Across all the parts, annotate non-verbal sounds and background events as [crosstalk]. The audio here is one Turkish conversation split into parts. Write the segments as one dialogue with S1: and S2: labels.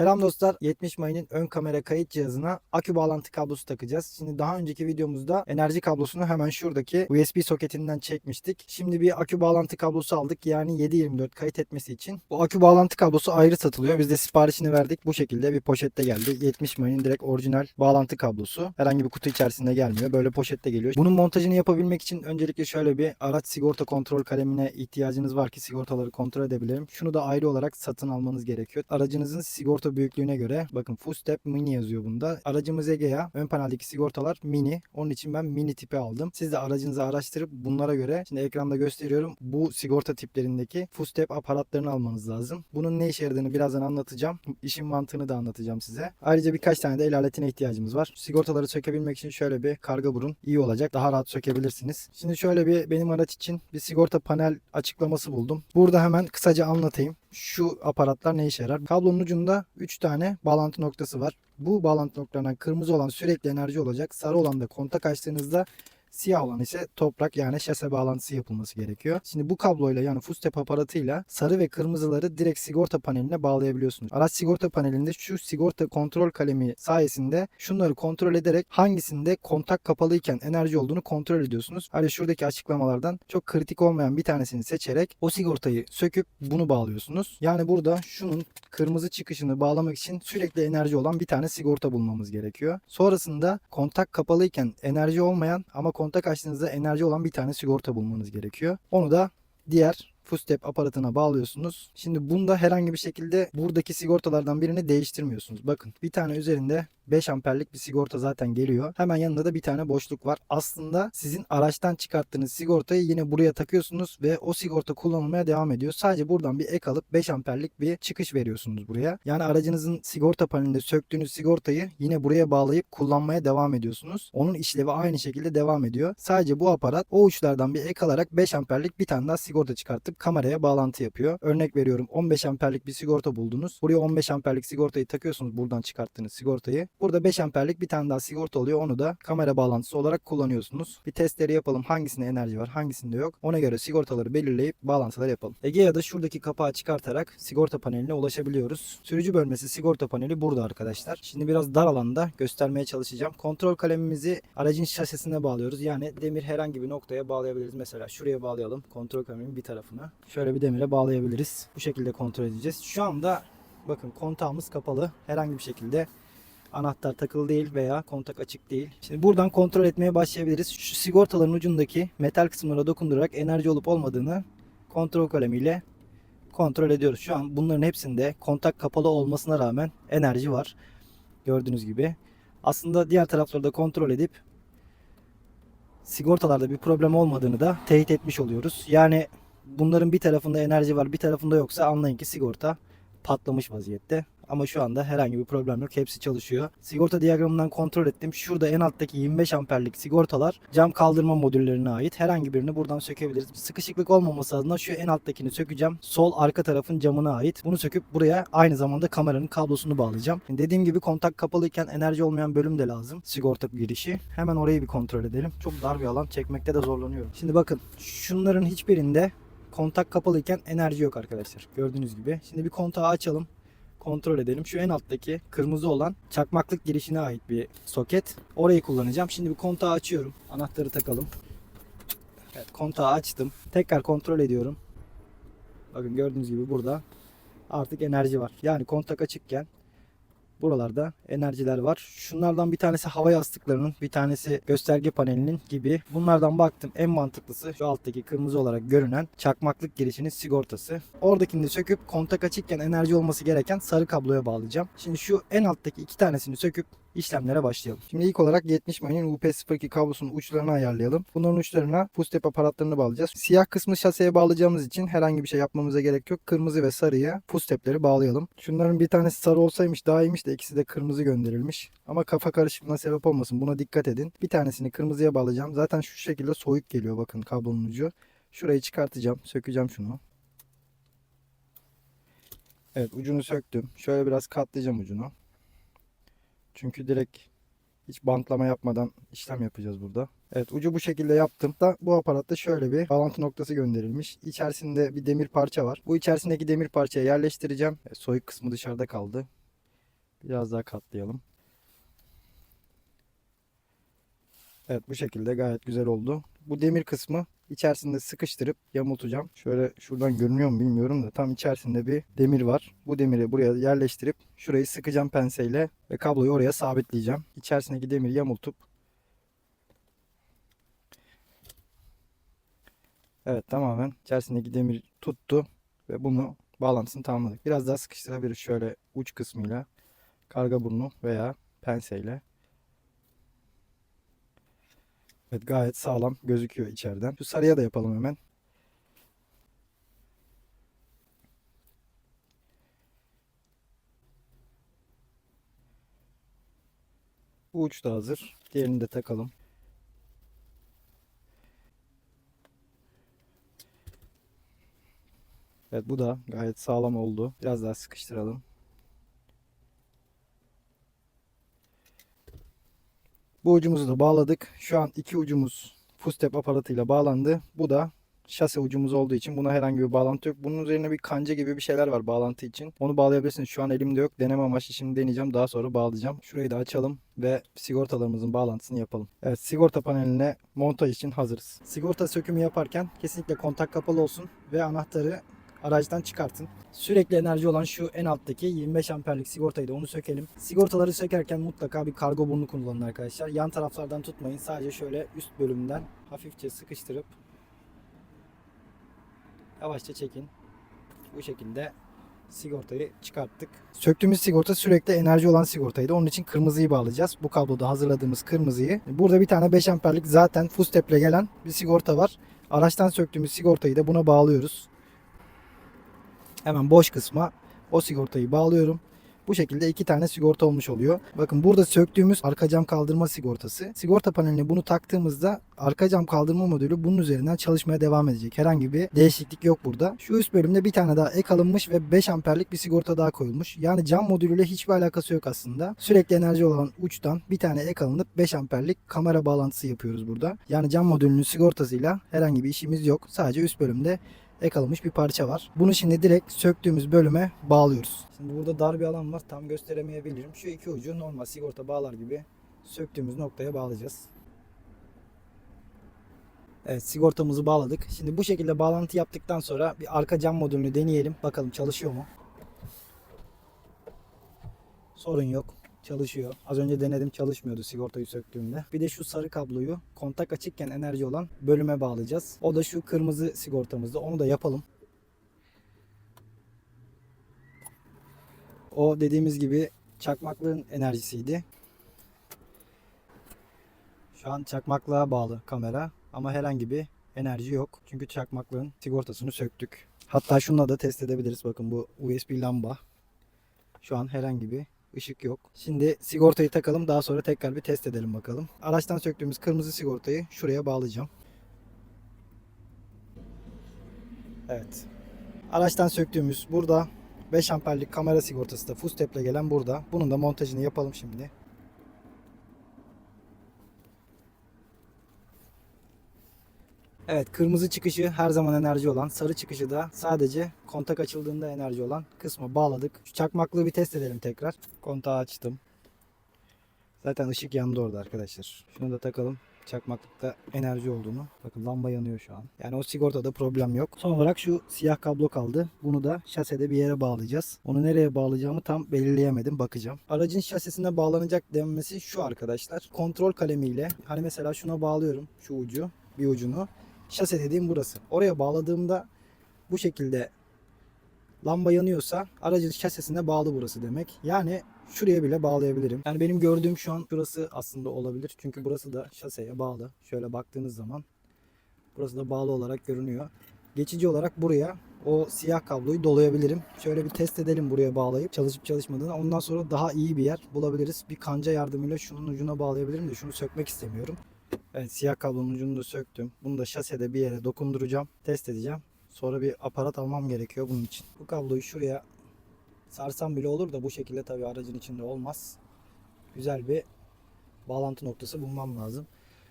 S1: Selam dostlar. 70 Mayı'nın ön kamera kayıt cihazına akü bağlantı kablosu takacağız. Şimdi daha önceki videomuzda enerji kablosunu hemen şuradaki USB soketinden çekmiştik. Şimdi bir akü bağlantı kablosu aldık. Yani 7/24 kayıt etmesi için. Bu akü bağlantı kablosu ayrı satılıyor. Biz de siparişini verdik. Bu şekilde bir poşette geldi. 70 Mayı'nın direkt orijinal bağlantı kablosu. Herhangi bir kutu içerisinde gelmiyor. Böyle poşette geliyor. Bunun montajını yapabilmek için öncelikle şöyle bir araç sigorta kontrol kalemine ihtiyacınız var ki sigortaları kontrol edebilirim. Şunu da ayrı olarak satın almanız gerekiyor. Aracınızın sigorta büyüklüğüne göre bakın full step mini yazıyor bunda. Aracımız Egea. Ön paneldeki sigortalar mini. Onun için ben mini tipi aldım. Siz de aracınızı araştırıp bunlara göre şimdi ekranda gösteriyorum. Bu sigorta tiplerindeki full step aparatlarını almanız lazım. Bunun ne işe yaradığını birazdan anlatacağım. İşin mantığını da anlatacağım size. Ayrıca birkaç tane de el aletine ihtiyacımız var. Sigortaları sökebilmek için şöyle bir karga burun iyi olacak. Daha rahat sökebilirsiniz. Şimdi şöyle bir benim araç için bir sigorta panel açıklaması buldum. Burada hemen kısaca anlatayım. Şu aparatlar ne işe yarar? Kablonun ucunda 3 tane bağlantı noktası var. Bu bağlantı noktalarından kırmızı olan sürekli enerji olacak. Sarı olan da kontak açtığınızda Siyah olan ise toprak yani şase bağlantısı yapılması gerekiyor. Şimdi bu kabloyla yani fustep aparatıyla sarı ve kırmızıları direkt sigorta paneline bağlayabiliyorsunuz. Araç sigorta panelinde şu sigorta kontrol kalemi sayesinde şunları kontrol ederek hangisinde kontak kapalıyken enerji olduğunu kontrol ediyorsunuz. Hani şuradaki açıklamalardan çok kritik olmayan bir tanesini seçerek o sigortayı söküp bunu bağlıyorsunuz. Yani burada şunun kırmızı çıkışını bağlamak için sürekli enerji olan bir tane sigorta bulmamız gerekiyor. Sonrasında kontak kapalıyken enerji olmayan ama kontak açtığınızda enerji olan bir tane sigorta bulmanız gerekiyor. Onu da diğer Fustep aparatına bağlıyorsunuz. Şimdi bunda herhangi bir şekilde buradaki sigortalardan birini değiştirmiyorsunuz. Bakın bir tane üzerinde 5 amperlik bir sigorta zaten geliyor. Hemen yanında da bir tane boşluk var. Aslında sizin araçtan çıkarttığınız sigortayı yine buraya takıyorsunuz ve o sigorta kullanılmaya devam ediyor. Sadece buradan bir ek alıp 5 amperlik bir çıkış veriyorsunuz buraya. Yani aracınızın sigorta panelinde söktüğünüz sigortayı yine buraya bağlayıp kullanmaya devam ediyorsunuz. Onun işlevi aynı şekilde devam ediyor. Sadece bu aparat o uçlardan bir ek alarak 5 amperlik bir tane daha sigorta çıkartıp kameraya bağlantı yapıyor. Örnek veriyorum 15 amperlik bir sigorta buldunuz. Buraya 15 amperlik sigortayı takıyorsunuz buradan çıkarttığınız sigortayı. Burada 5 amperlik bir tane daha sigorta oluyor. Onu da kamera bağlantısı olarak kullanıyorsunuz. Bir testleri yapalım. Hangisinde enerji var, hangisinde yok. Ona göre sigortaları belirleyip bağlantıları yapalım. Egea'da şuradaki kapağı çıkartarak sigorta paneline ulaşabiliyoruz. Sürücü bölmesi sigorta paneli burada arkadaşlar. Şimdi biraz dar alanda göstermeye çalışacağım. Kontrol kalemimizi aracın şasisine bağlıyoruz. Yani demir herhangi bir noktaya bağlayabiliriz. Mesela şuraya bağlayalım. Kontrol kalemin bir tarafına. Şöyle bir demire bağlayabiliriz. Bu şekilde kontrol edeceğiz. Şu anda bakın kontağımız kapalı. Herhangi bir şekilde anahtar takılı değil veya kontak açık değil. Şimdi buradan kontrol etmeye başlayabiliriz. Şu sigortaların ucundaki metal kısımlara dokundurarak enerji olup olmadığını kontrol kalemiyle kontrol ediyoruz. Şu an bunların hepsinde kontak kapalı olmasına rağmen enerji var. Gördüğünüz gibi. Aslında diğer tarafları da kontrol edip sigortalarda bir problem olmadığını da teyit etmiş oluyoruz. Yani bunların bir tarafında enerji var bir tarafında yoksa anlayın ki sigorta patlamış vaziyette. Ama şu anda herhangi bir problem yok. Hepsi çalışıyor. Sigorta diyagramından kontrol ettim. Şurada en alttaki 25 amperlik sigortalar cam kaldırma modüllerine ait. Herhangi birini buradan sökebiliriz. Sıkışıklık olmaması adına şu en alttakini sökeceğim. Sol arka tarafın camına ait. Bunu söküp buraya aynı zamanda kameranın kablosunu bağlayacağım. Dediğim gibi kontak kapalıyken enerji olmayan bölüm de lazım. Sigorta girişi. Hemen orayı bir kontrol edelim. Çok dar bir alan. Çekmekte de zorlanıyorum. Şimdi bakın şunların hiçbirinde kontak kapalıyken enerji yok arkadaşlar. Gördüğünüz gibi. Şimdi bir kontağı açalım kontrol edelim. Şu en alttaki kırmızı olan çakmaklık girişine ait bir soket. Orayı kullanacağım. Şimdi bir kontağı açıyorum. Anahtarı takalım. Evet kontağı açtım. Tekrar kontrol ediyorum. Bakın gördüğünüz gibi burada artık enerji var. Yani kontak açıkken Buralarda enerjiler var. Şunlardan bir tanesi hava yastıklarının, bir tanesi gösterge panelinin gibi. Bunlardan baktım en mantıklısı şu alttaki kırmızı olarak görünen çakmaklık girişinin sigortası. Oradakini de söküp kontak açıkken enerji olması gereken sarı kabloya bağlayacağım. Şimdi şu en alttaki iki tanesini söküp işlemlere başlayalım. Şimdi ilk olarak 70 mayın UP02 kablosunun uçlarını ayarlayalım. Bunların uçlarına pustep aparatlarını bağlayacağız. Siyah kısmı şaseye bağlayacağımız için herhangi bir şey yapmamıza gerek yok. Kırmızı ve sarıya pustepleri bağlayalım. Şunların bir tanesi sarı olsaymış daha iyiymiş de ikisi de kırmızı gönderilmiş. Ama kafa karışıklığına sebep olmasın. Buna dikkat edin. Bir tanesini kırmızıya bağlayacağım. Zaten şu şekilde soyuk geliyor bakın kablonun ucu. Şurayı çıkartacağım. Sökeceğim şunu. Evet ucunu söktüm. Şöyle biraz katlayacağım ucunu. Çünkü direkt hiç bantlama yapmadan işlem yapacağız burada. Evet ucu bu şekilde yaptım. Da bu aparatta şöyle bir bağlantı noktası gönderilmiş. İçerisinde bir demir parça var. Bu içerisindeki demir parçayı yerleştireceğim. Soyuk kısmı dışarıda kaldı. Biraz daha katlayalım. Evet bu şekilde gayet güzel oldu. Bu demir kısmı içerisinde sıkıştırıp yamultacağım. Şöyle şuradan görünüyor mu bilmiyorum da tam içerisinde bir demir var. Bu demiri buraya yerleştirip şurayı sıkacağım penseyle ve kabloyu oraya sabitleyeceğim. İçerisindeki demiri yamultup Evet tamamen içerisindeki demir tuttu ve bunu bağlantısını tamamladık. Biraz daha sıkıştırabiliriz şöyle uç kısmıyla karga burnu veya penseyle. Evet gayet sağlam gözüküyor içeriden. Şu sarıya da yapalım hemen. Bu uç da hazır. Diğerini de takalım. Evet bu da gayet sağlam oldu. Biraz daha sıkıştıralım. Bu ucumuzu da bağladık. Şu an iki ucumuz fustep aparatıyla bağlandı. Bu da şase ucumuz olduğu için buna herhangi bir bağlantı yok. Bunun üzerine bir kanca gibi bir şeyler var bağlantı için. Onu bağlayabilirsiniz. Şu an elimde yok. Deneme amaçlı şimdi deneyeceğim. Daha sonra bağlayacağım. Şurayı da açalım ve sigortalarımızın bağlantısını yapalım. Evet sigorta paneline montaj için hazırız. Sigorta sökümü yaparken kesinlikle kontak kapalı olsun ve anahtarı araçtan çıkartın. Sürekli enerji olan şu en alttaki 25 amperlik sigortayı da onu sökelim. Sigortaları sökerken mutlaka bir kargo burnu kullanın arkadaşlar. Yan taraflardan tutmayın. Sadece şöyle üst bölümden hafifçe sıkıştırıp yavaşça çekin. Bu şekilde sigortayı çıkarttık. Söktüğümüz sigorta sürekli enerji olan sigortaydı. Onun için kırmızıyı bağlayacağız. Bu kabloda hazırladığımız kırmızıyı. Burada bir tane 5 amperlik zaten full step'le gelen bir sigorta var. Araçtan söktüğümüz sigortayı da buna bağlıyoruz. Hemen boş kısma o sigortayı bağlıyorum. Bu şekilde iki tane sigorta olmuş oluyor. Bakın burada söktüğümüz arka cam kaldırma sigortası. Sigorta paneline bunu taktığımızda arka cam kaldırma modülü bunun üzerinden çalışmaya devam edecek. Herhangi bir değişiklik yok burada. Şu üst bölümde bir tane daha ek alınmış ve 5 amperlik bir sigorta daha koyulmuş. Yani cam modülüyle hiçbir alakası yok aslında. Sürekli enerji olan uçtan bir tane ek alınıp 5 amperlik kamera bağlantısı yapıyoruz burada. Yani cam modülünün sigortasıyla herhangi bir işimiz yok. Sadece üst bölümde ek alınmış bir parça var. Bunu şimdi direkt söktüğümüz bölüme bağlıyoruz. Şimdi burada dar bir alan var. Tam gösteremeyebilirim. Şu iki ucu normal sigorta bağlar gibi söktüğümüz noktaya bağlayacağız. Evet sigortamızı bağladık. Şimdi bu şekilde bağlantı yaptıktan sonra bir arka cam modülünü deneyelim. Bakalım çalışıyor mu? Sorun yok. Çalışıyor. Az önce denedim çalışmıyordu sigortayı söktüğümde. Bir de şu sarı kabloyu kontak açıkken enerji olan bölüme bağlayacağız. O da şu kırmızı sigortamızda. Onu da yapalım. O dediğimiz gibi çakmaklığın enerjisiydi. Şu an çakmaklığa bağlı kamera ama herhangi bir enerji yok. Çünkü çakmaklığın sigortasını söktük. Hatta şununla da test edebiliriz. Bakın bu USB lamba. Şu an herhangi bir ışık yok. Şimdi sigortayı takalım. Daha sonra tekrar bir test edelim bakalım. Araçtan söktüğümüz kırmızı sigortayı şuraya bağlayacağım. Evet. Araçtan söktüğümüz burada 5 amperlik kamera sigortası da full step'le gelen burada. Bunun da montajını yapalım şimdi. Evet kırmızı çıkışı her zaman enerji olan, sarı çıkışı da sadece kontak açıldığında enerji olan kısma bağladık. Şu çakmaklığı bir test edelim tekrar. Kontağı açtım. Zaten ışık yandı orada arkadaşlar. Şunu da takalım. Çakmaklıkta enerji olduğunu. Bakın lamba yanıyor şu an. Yani o sigortada problem yok. Son olarak şu siyah kablo kaldı. Bunu da şasede bir yere bağlayacağız. Onu nereye bağlayacağımı tam belirleyemedim. Bakacağım. Aracın şasisine bağlanacak denmesi şu arkadaşlar. Kontrol kalemiyle hani mesela şuna bağlıyorum şu ucu bir ucunu. Şase dediğim burası. Oraya bağladığımda bu şekilde lamba yanıyorsa aracın şasisine bağlı burası demek. Yani şuraya bile bağlayabilirim. Yani benim gördüğüm şu an şurası aslında olabilir. Çünkü burası da şaseye bağlı. Şöyle baktığınız zaman burası da bağlı olarak görünüyor. Geçici olarak buraya o siyah kabloyu dolayabilirim. Şöyle bir test edelim buraya bağlayıp çalışıp çalışmadığını. Ondan sonra daha iyi bir yer bulabiliriz. Bir kanca yardımıyla şunun ucuna bağlayabilirim de şunu sökmek istemiyorum. Evet siyah kablonun ucunu da söktüm. Bunu da şasede bir yere dokunduracağım. Test edeceğim. Sonra bir aparat almam gerekiyor bunun için. Bu kabloyu şuraya sarsam bile olur da bu şekilde tabii aracın içinde olmaz. Güzel bir bağlantı noktası bulmam lazım.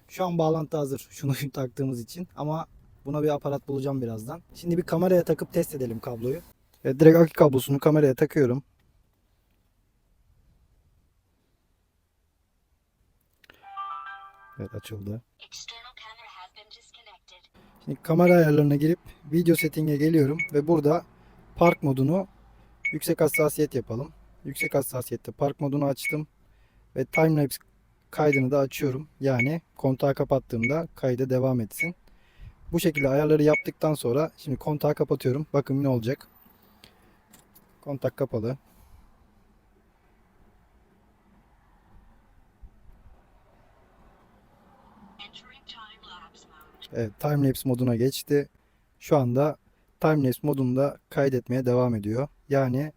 S1: Şu an bağlantı hazır. Şunu [laughs] taktığımız için ama buna bir aparat bulacağım birazdan. Şimdi bir kameraya takıp test edelim kabloyu. Evet, direkt akü kablosunu kameraya takıyorum. Evet açıldı. Şimdi kamera ayarlarına girip video setting'e geliyorum ve burada park modunu yüksek hassasiyet yapalım. Yüksek hassasiyette park modunu açtım ve timelapse kaydını da açıyorum. Yani kontağı kapattığımda kayda devam etsin. Bu şekilde ayarları yaptıktan sonra şimdi kontağı kapatıyorum. Bakın ne olacak. Kontak kapalı. Evet, timelapse moduna geçti. Şu anda timelapse modunda kaydetmeye devam ediyor. Yani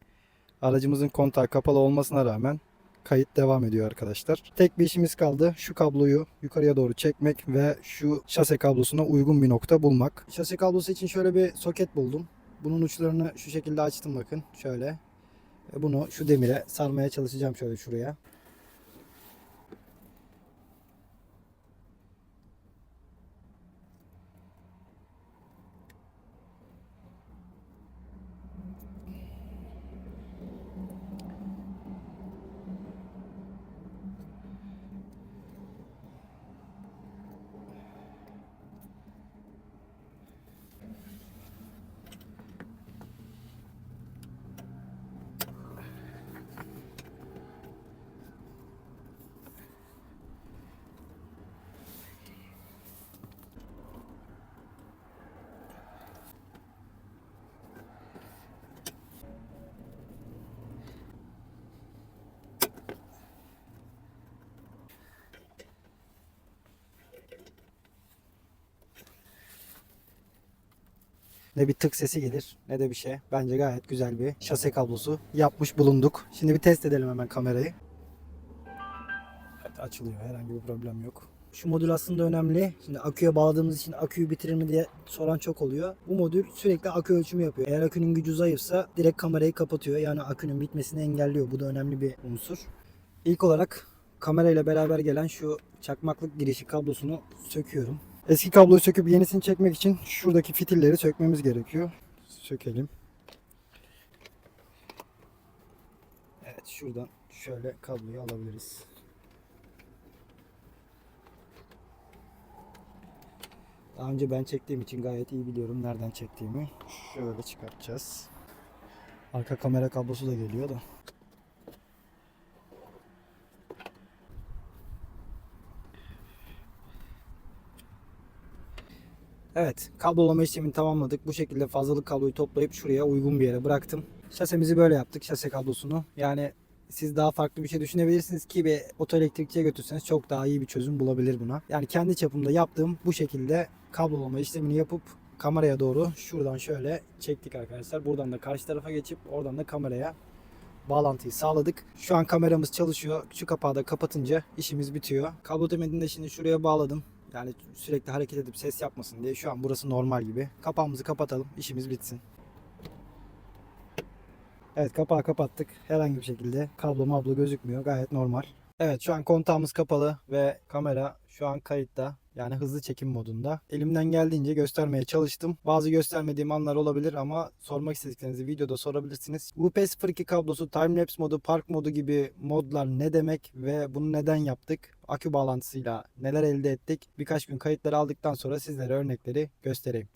S1: aracımızın kontağı kapalı olmasına rağmen kayıt devam ediyor arkadaşlar. Tek bir işimiz kaldı. Şu kabloyu yukarıya doğru çekmek ve şu şase kablosuna uygun bir nokta bulmak. Şase kablosu için şöyle bir soket buldum. Bunun uçlarını şu şekilde açtım bakın. Şöyle. Ve bunu şu demire sarmaya çalışacağım şöyle şuraya. Ne bir tık sesi gelir ne de bir şey. Bence gayet güzel bir şase kablosu yapmış bulunduk. Şimdi bir test edelim hemen kamerayı. Evet açılıyor. Herhangi bir problem yok. Şu modül aslında önemli. Şimdi aküye bağladığımız için aküyü bitirir mi diye soran çok oluyor. Bu modül sürekli akü ölçümü yapıyor. Eğer akünün gücü zayıfsa direkt kamerayı kapatıyor. Yani akünün bitmesini engelliyor. Bu da önemli bir unsur. İlk olarak kamerayla beraber gelen şu çakmaklık girişi kablosunu söküyorum. Eski kabloyu söküp yenisini çekmek için şuradaki fitilleri sökmemiz gerekiyor. Sökelim. Evet şuradan şöyle kabloyu alabiliriz. Daha önce ben çektiğim için gayet iyi biliyorum nereden çektiğimi. Şöyle çıkartacağız. Arka kamera kablosu da geliyor da. Evet, kablolama işlemini tamamladık. Bu şekilde fazlalık kabloyu toplayıp şuraya uygun bir yere bıraktım. Şasemizi böyle yaptık, şase kablosunu. Yani siz daha farklı bir şey düşünebilirsiniz ki bir otoelektrikçiye götürseniz çok daha iyi bir çözüm bulabilir buna. Yani kendi çapımda yaptığım bu şekilde kablolama işlemini yapıp kameraya doğru şuradan şöyle çektik arkadaşlar. Buradan da karşı tarafa geçip oradan da kameraya bağlantıyı sağladık. Şu an kameramız çalışıyor. Şu kapağı da kapatınca işimiz bitiyor. Kablo temelini de şimdi şuraya bağladım. Yani sürekli hareket edip ses yapmasın diye. Şu an burası normal gibi. Kapağımızı kapatalım. işimiz bitsin. Evet kapağı kapattık. Herhangi bir şekilde kablo mablo gözükmüyor. Gayet normal. Evet şu an kontağımız kapalı ve kamera şu an kayıtta. Yani hızlı çekim modunda. Elimden geldiğince göstermeye çalıştım. Bazı göstermediğim anlar olabilir ama sormak istediklerinizi videoda sorabilirsiniz. UP02 kablosu, timelapse modu, park modu gibi modlar ne demek ve bunu neden yaptık? Akü bağlantısıyla neler elde ettik? Birkaç gün kayıtları aldıktan sonra sizlere örnekleri göstereyim.